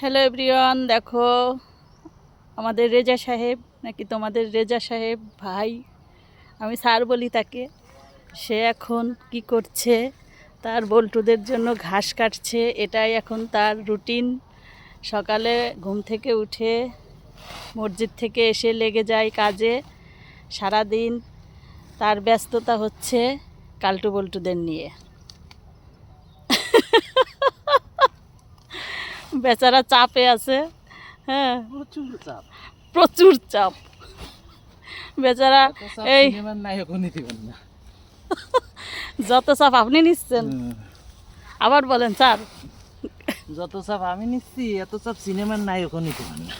Hello everyone দেখো, আমাদের রেজা সাহেব, নাকি তোমাদের রেজা সাহেব? ভাই, আমি স্যার বলি তাকে। সে এখন কি করছে? তার বল্টুদের জন্য ঘাস কাটছে। এটাই এখন তার রুটিন। সকালে ঘুম থেকে উঠে মসজিদ থেকে এসে লেগে যায় কাজে। সারাদিন তার ব্যস্ততা হচ্ছে কালটু বল্টুদের নিয়ে। বেচারা চাপে আছে হ্যাঁ। প্রচুর চাপ। প্রচুর চাপ। বেচারা এই সিনেমার নায়কও নিতে পারেন না। যত চাপ আপনি নিচ্ছেন। আবার বলেন স্যার। যত চাপ আমি নিচ্ছি এত চাপ সিনেমার নায়কও নিতে পারেন না।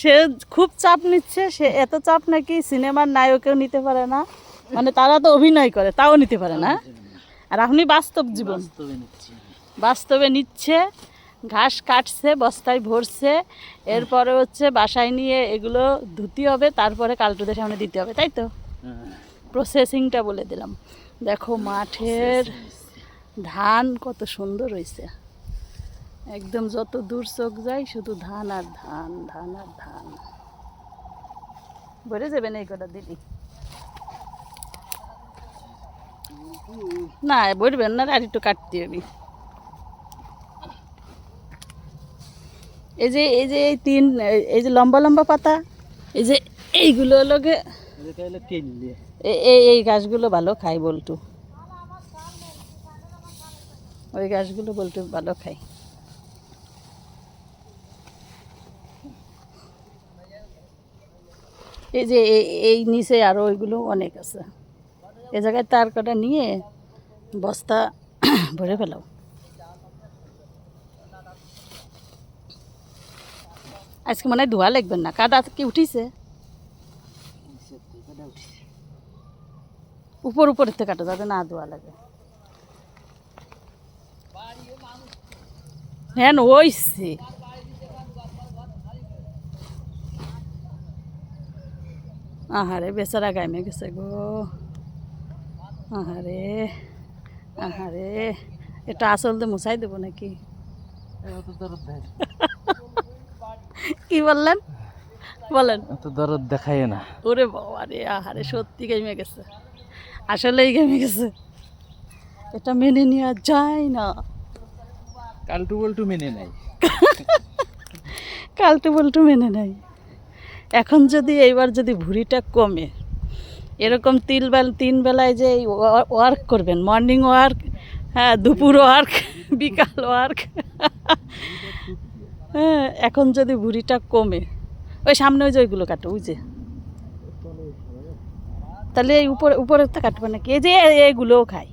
সে খুব চাপ নিচ্ছে সে এত চাপ নাকি সিনেমার নায়কেও নিতে পারে না। মানে তারা তো অভিনয় করে তাও নিতে পারে না। আর আপনি বাস্তব জীবন। বাস্তবে নিচ্ছি। ঘাস কাটছে বস্তায় ভরছে এরপরে হচ্ছে বাসায় নিয়ে এগুলো ধুতি হবে তারপরে কালটুদের সামনে দিতে হবে তাই তো? হ্যাঁ, প্রসেসিংটা বলে দিলাম। দেখো মাঠের ধান কত সুন্দর হয়েছে একদম যত দূর চোখ যায় শুধু ধান আর ধান ধান আর ধান। বেড়ে যাবেন এই কটা দিদি না, বলবেন না, আর একটু কাটতে হবে। এই যে এই যে এই তিন, এই যে লম্বা লম্বা পাতা, এই যে এইগুলো এ- এই এই গাছগুলো ভালো খাই বল্টু। ওই গাছগুলো বল্টু ভালো খাই এই যে এই নিচে আরও ওইগুলো অনেক আছে। এ জায়গায় তার কটা নিয়ে বস্তা ভরে ফেলাও। আজকে মনে হয় ধোয়া লাগবেন না। কাদা কি উঠিছে? উপর উপরের থেকে কাটো যাতে না ধোয়া লাগে। হ্যাঁ ওইছে আহারে, বেচারা গাইমে গেছে গো। আহারে আহারে এটা আসল তো মুছাই দেবো নাকি? কি বললেন? বলেন। এত দরদ দেখায় না। ওরে বাবা রে আহারে সত্যি গেমে গেছে। আসলেই গেমে গেছে। এটা মেনে নেওয়া যায় না। কালটু বল্টু মেনে নাই কালটু বল্টু মেনে নাই এখন যদি এইবার যদি ভুঁড়িটা কমে এরকম তিন বেলা, তিন বেলায় যে ওয়ার্ক করবেন মর্নিং ওয়ার্ক হ্যাঁ দুপুর ওয়ার্ক বিকাল ওয়ার্ক হ্যাঁ এখন যদি ভুড়িটা কমে, ওই সামনে ওই যে ওইগুলো কাটো, ওই যে। তাহলে এই উপরে উপরে কাটবে নাকি? এই যে এগুলোও খায়